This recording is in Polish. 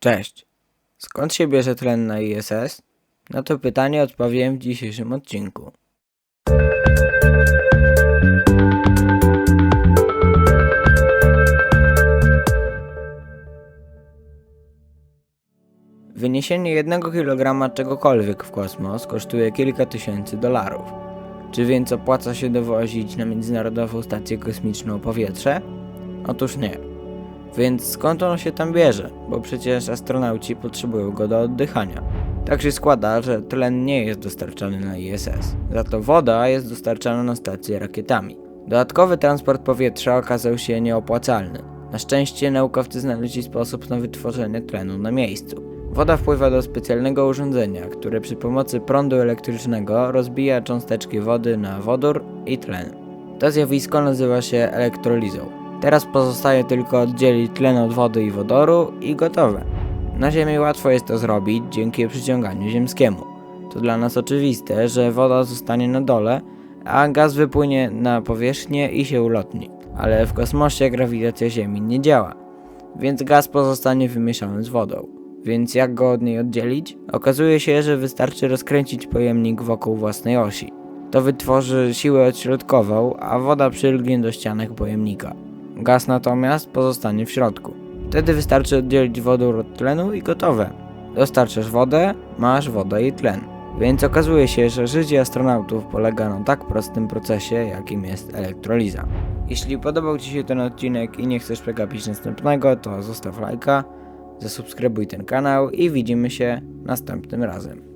Cześć. Skąd się bierze tlen na ISS? Na to pytanie odpowiem w dzisiejszym odcinku. Wyniesienie jednego kilograma czegokolwiek w kosmos kosztuje kilka tysięcy dolarów. Czy więc opłaca się dowozić na Międzynarodową Stację Kosmiczną powietrze? Otóż nie. Więc skąd ono się tam bierze? Bo przecież astronauci potrzebują go do oddychania. Tak się składa, że tlen nie jest dostarczany na ISS. Za to woda jest dostarczana na stację rakietami. Dodatkowy transport powietrza okazał się nieopłacalny. Na szczęście naukowcy znaleźli sposób na wytworzenie tlenu na miejscu. Woda wpływa do specjalnego urządzenia, które przy pomocy prądu elektrycznego rozbija cząsteczki wody na wodór i tlen. To zjawisko nazywa się elektrolizą. Teraz pozostaje tylko oddzielić tlen od wody i wodoru i gotowe. Na Ziemi łatwo jest to zrobić dzięki przyciąganiu ziemskiemu. To dla nas oczywiste, że woda zostanie na dole, a gaz wypłynie na powierzchnię i się ulotni. Ale w kosmosie grawitacja Ziemi nie działa, więc gaz pozostanie wymieszany z wodą. Więc jak go od niej oddzielić? Okazuje się, że wystarczy rozkręcić pojemnik wokół własnej osi. To wytworzy siłę odśrodkową, a woda przylgnie do ścianek pojemnika. Gaz natomiast pozostanie w środku. Wtedy wystarczy oddzielić wodór od tlenu i gotowe. Dostarczasz wodę, masz wodę i tlen. Więc okazuje się, że życie astronautów polega na tak prostym procesie, jakim jest elektroliza. Jeśli podobał Ci się ten odcinek i nie chcesz przegapić następnego, to zostaw lajka, zasubskrybuj ten kanał i widzimy się następnym razem.